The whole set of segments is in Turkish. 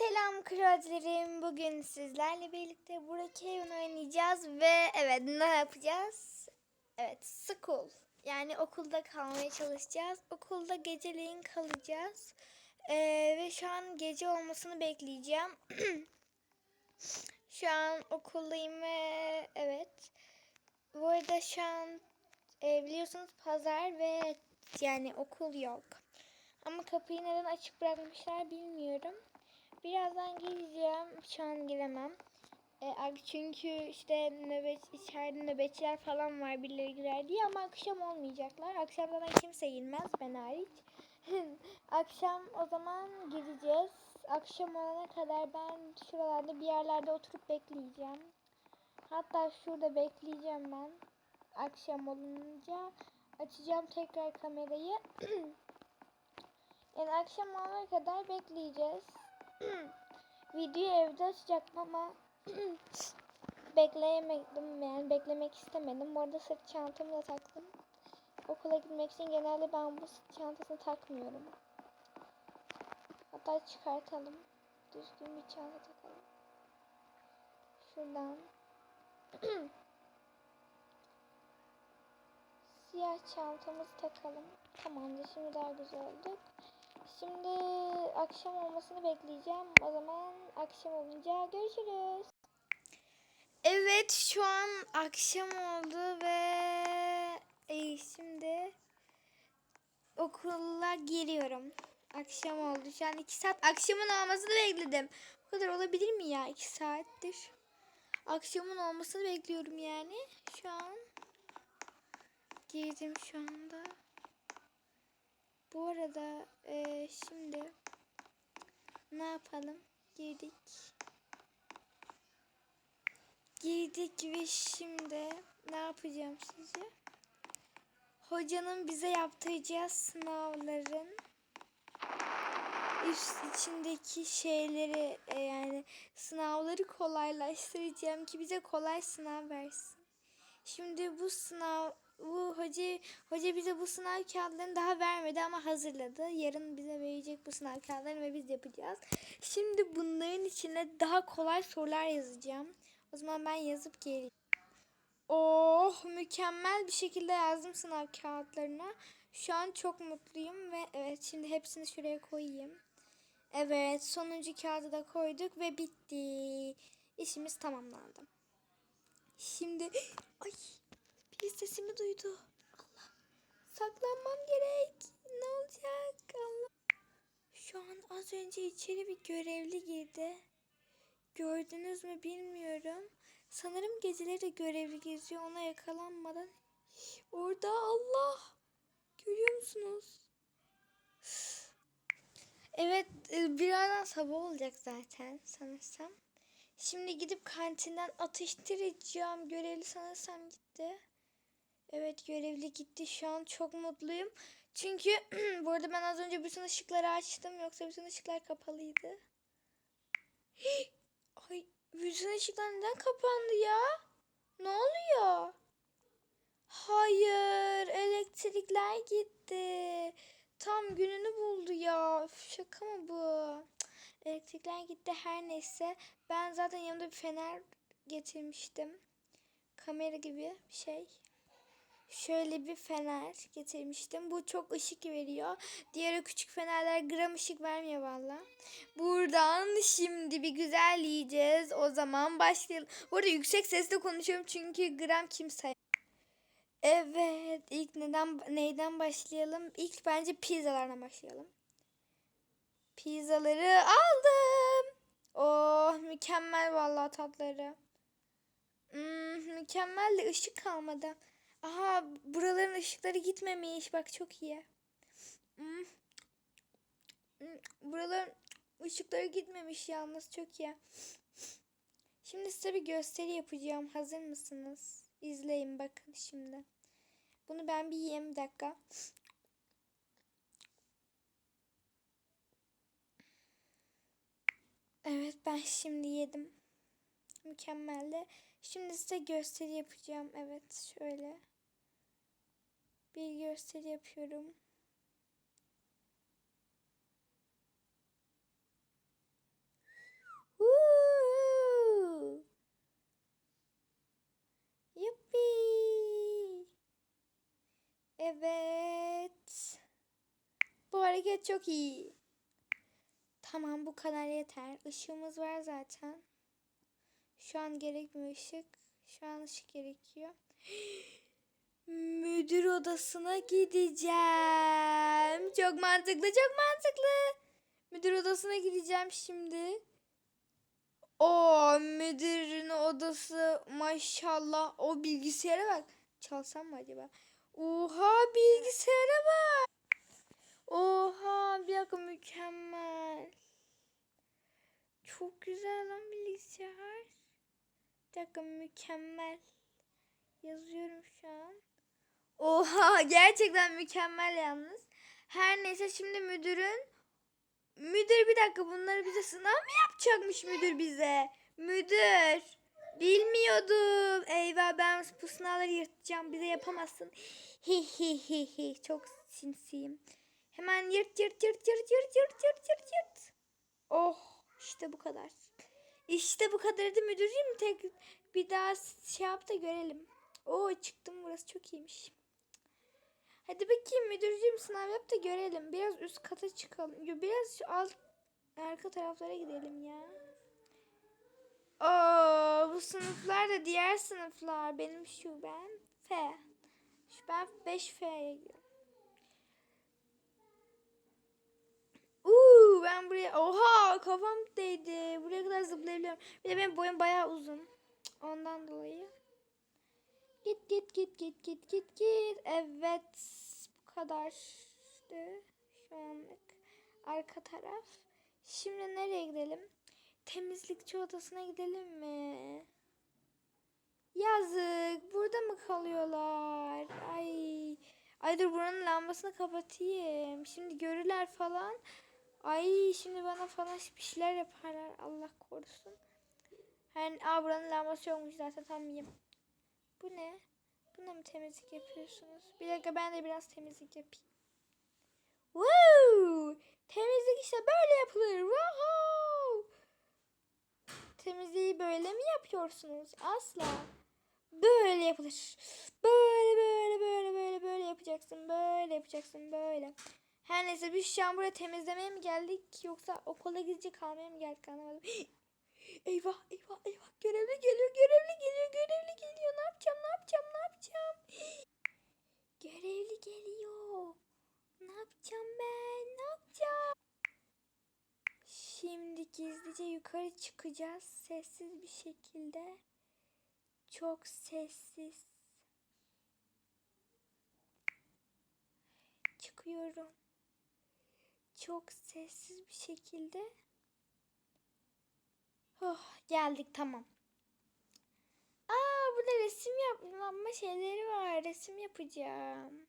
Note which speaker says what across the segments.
Speaker 1: Selam kraliçelerim. Bugün sizlerle birlikte oyun oynayacağız ve evet ne yapacağız? Evet school. Yani okulda kalmaya çalışacağız. Okulda geceleyin kalacağız. Ee, ve şu an gece olmasını bekleyeceğim. şu an okuldayım ve evet. Bu arada şu an e, biliyorsunuz pazar ve yani okul yok. Ama kapıyı neden açık bırakmışlar bilmiyorum. Birazdan geleceğim. Şu an gelemem. E, çünkü işte nöbet, içeride nöbetçiler falan var birileri girer diye ama akşam olmayacaklar. Akşamdan kimse girmez ben hariç. akşam o zaman gideceğiz. Akşam olana kadar ben şuralarda bir yerlerde oturup bekleyeceğim. Hatta şurada bekleyeceğim ben. Akşam olunca açacağım tekrar kamerayı. yani akşam olana kadar bekleyeceğiz. Videoyu evde açacaktım ama bekleyemedim yani beklemek istemedim. Bu arada sırt çantamı da taktım. Okula gitmek için genelde ben bu sırt çantasını takmıyorum. Hatta çıkartalım. Düzgün bir çanta takalım. Şuradan. Siyah çantamızı takalım. Tamamdır. Şimdi daha güzel olduk. Şimdi akşam olmasını bekleyeceğim. O zaman akşam olunca görüşürüz. Evet şu an akşam oldu ve e, şimdi okula giriyorum. Akşam oldu. Şu an iki saat akşamın olmasını bekledim. Bu kadar olabilir mi ya? iki saattir. Akşamın olmasını bekliyorum yani. Şu an girdim şu anda. Bu arada e, şimdi ne yapalım? Girdik. Girdik ve şimdi ne yapacağım sizce? Hocanın bize yaptıracağı sınavların üst içindeki şeyleri e, yani sınavları kolaylaştıracağım ki bize kolay sınav versin. Şimdi bu sınav bu hoca hoca bize bu sınav kağıtlarını daha vermedi ama hazırladı. Yarın bize verecek bu sınav kağıtlarını ve biz yapacağız. Şimdi bunların içine daha kolay sorular yazacağım. O zaman ben yazıp geleyim. Oh mükemmel bir şekilde yazdım sınav kağıtlarına. Şu an çok mutluyum ve evet şimdi hepsini şuraya koyayım. Evet sonuncu kağıdı da koyduk ve bitti. İşimiz tamamlandı. Şimdi ay bir sesimi duydu. Allah. Saklanmam gerek. Ne olacak? Allah. Şu an az önce içeri bir görevli girdi. Gördünüz mü bilmiyorum. Sanırım geceleri görevli geziyor. Ona yakalanmadan. Orada Allah. Görüyor musunuz? Evet e, birazdan sabah olacak zaten sanırsam. Şimdi gidip kantinden atıştıracağım. Görevli sanırsam gitti. Evet görevli gitti. Şu an çok mutluyum. Çünkü bu arada ben az önce bütün ışıkları açtım. Yoksa bütün ışıklar kapalıydı. Ay bütün ışıklar neden kapandı ya? Ne oluyor? Hayır elektrikler gitti. Tam gününü buldu ya. Üf, şaka mı bu? Elektrikler gitti her neyse. Ben zaten yanımda bir fener getirmiştim. Kamera gibi bir şey. Şöyle bir fener getirmiştim. Bu çok ışık veriyor. Diğer küçük fenerler gram ışık vermiyor valla. Buradan şimdi bir güzel yiyeceğiz. O zaman başlayalım. Bu arada yüksek sesle konuşuyorum çünkü gram kimse. Evet ilk neden neyden başlayalım? İlk bence pizzalardan başlayalım. Pizzaları aldım. Oh mükemmel vallahi tatları. Hmm, mükemmel de ışık kalmadı. Aha buraların ışıkları gitmemiş. Bak çok iyi. Hmm. Hmm, Buraların ışıkları gitmemiş yalnız çok iyi. Şimdi size bir gösteri yapacağım. Hazır mısınız? İzleyin bakın şimdi. Bunu ben bir yiyeyim bir dakika. Evet ben şimdi yedim. Mükemmeldi. Şimdi size gösteri yapacağım. Evet şöyle. Bir gösteri yapıyorum. Woo! Yuppie! Evet. Bu hareket çok iyi. Tamam bu kadar yeter. Işığımız var zaten. Şu an gerekmiyor ışık. Şu an ışık gerekiyor. Müdür odasına gideceğim. Çok mantıklı, çok mantıklı. Müdür odasına gideceğim şimdi. O müdürün odası maşallah. O bilgisayara bak. Çalsam mı acaba? Oha bilgisayara bak. Oha bir dakika mükemmel. Çok güzel lan bilgisayar. Bir dakika mükemmel. Yazıyorum şu an. Oha gerçekten mükemmel yalnız. Her neyse şimdi müdürün müdür bir dakika bunları bize sınav mı yapacakmış müdür bize? Müdür bilmiyordum. Eyvah ben bu sınavları yırtacağım. Bize yapamazsın. Hi hi hi hi çok sinsiyim. Hemen yırt yırt yırt yırt yırt yırt yırt yırt yırt. Oh işte bu kadar. İşte bu kadardı müdürüm. Tek bir daha şey yap da görelim. Oo çıktım burası çok iyiymiş. Hadi bakayım müdürcüğüm sınav yap da görelim. Biraz üst kata çıkalım. Yo, Biraz şu alt arka taraflara gidelim ya. Oo bu sınıflar da diğer sınıflar. Benim şu ben F. Şu ben 5F'ye gidiyorum. Ben buraya oha kafam değdi. Buraya kadar zıplayabiliyorum. Bir de benim boyum bayağı uzun. Ondan dolayı. Git git git git git git git. Evet bu kadardı şu anlık. Arka taraf. Şimdi nereye gidelim? Temizlikçi odasına gidelim mi? Yazık. Burada mı kalıyorlar? Ay. Ay dur buranın lambasını kapatayım. Şimdi görürler falan. Ay şimdi bana falan bir şeyler yaparlar. Allah korusun. Her, aa buranın lambası yokmuş zaten tam yiyeyim. Bu ne? Buna mı temizlik yapıyorsunuz? Bir dakika ben de biraz temizlik yapayım. Woo! Temizlik işte böyle yapılır. Wow! Temizliği böyle mi yapıyorsunuz? Asla. Böyle yapılır. Böyle böyle böyle böyle böyle yapacaksın. Böyle yapacaksın böyle. Her neyse biz şu an buraya temizlemeye mi geldik yoksa okula gidecek kalmaya mı geldik anlamadım. Eyvah eyvah eyvah görevli geliyor görevli geliyor görevli geliyor ne yapacağım ne yapacağım ne yapacağım. Görevli geliyor. Ne yapacağım ben ne yapacağım. Şimdi gizlice yukarı çıkacağız sessiz bir şekilde. Çok sessiz. Çıkıyorum. Çok sessiz bir şekilde. Oh, geldik tamam. Aa burada resim yapma şeyleri var. Resim yapacağım.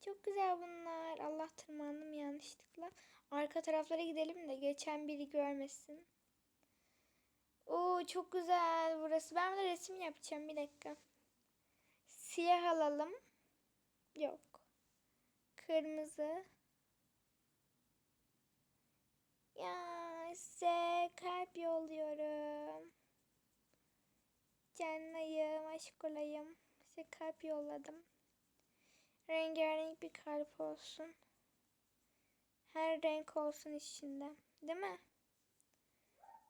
Speaker 1: Çok güzel bunlar. Allah tırmandım yanlışlıkla. Arka taraflara gidelim de geçen biri görmesin. Oo çok güzel burası. Ben de resim yapacağım bir dakika. Siyah alalım. Yok. Kırmızı. Ya size kalp yolluyorum. Aşk olayım. Size kalp yolladım. Rengarenk bir kalp olsun. Her renk olsun içinde. Değil mi?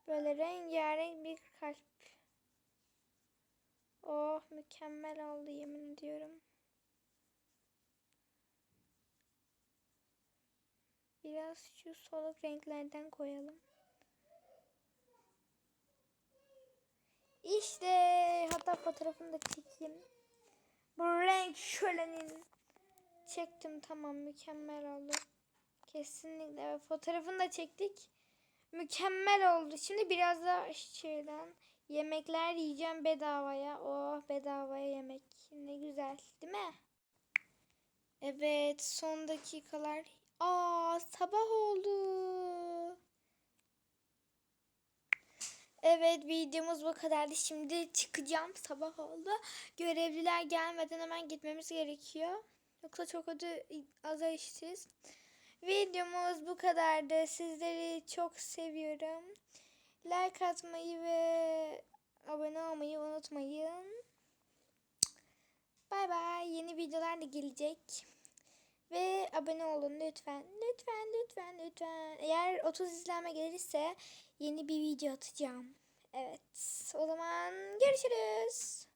Speaker 1: Böyle rengarenk bir kalp. Oh mükemmel oldu yemin ediyorum. Biraz şu soluk renklerden koyalım. İşte hatta fotoğrafını da çekeyim. Bu renk şölenin çektim tamam mükemmel oldu. Kesinlikle evet, fotoğrafını da çektik. Mükemmel oldu. Şimdi biraz da şeyden yemekler yiyeceğim bedavaya. Oh bedavaya yemek. Ne güzel değil mi? Evet son dakikalar. Aa sabah oldu. Evet videomuz bu kadardı. Şimdi çıkacağım. Sabah oldu. Görevliler gelmeden hemen gitmemiz gerekiyor. Yoksa çok ödü azar işsiz. Videomuz bu kadardı. Sizleri çok seviyorum. Like atmayı ve abone olmayı unutmayın. Bay bay. Yeni videolar da gelecek. Ve abone olun lütfen. Lütfen lütfen lütfen. Eğer 30 izlenme gelirse yeni bir video atacağım. Evet. O zaman görüşürüz.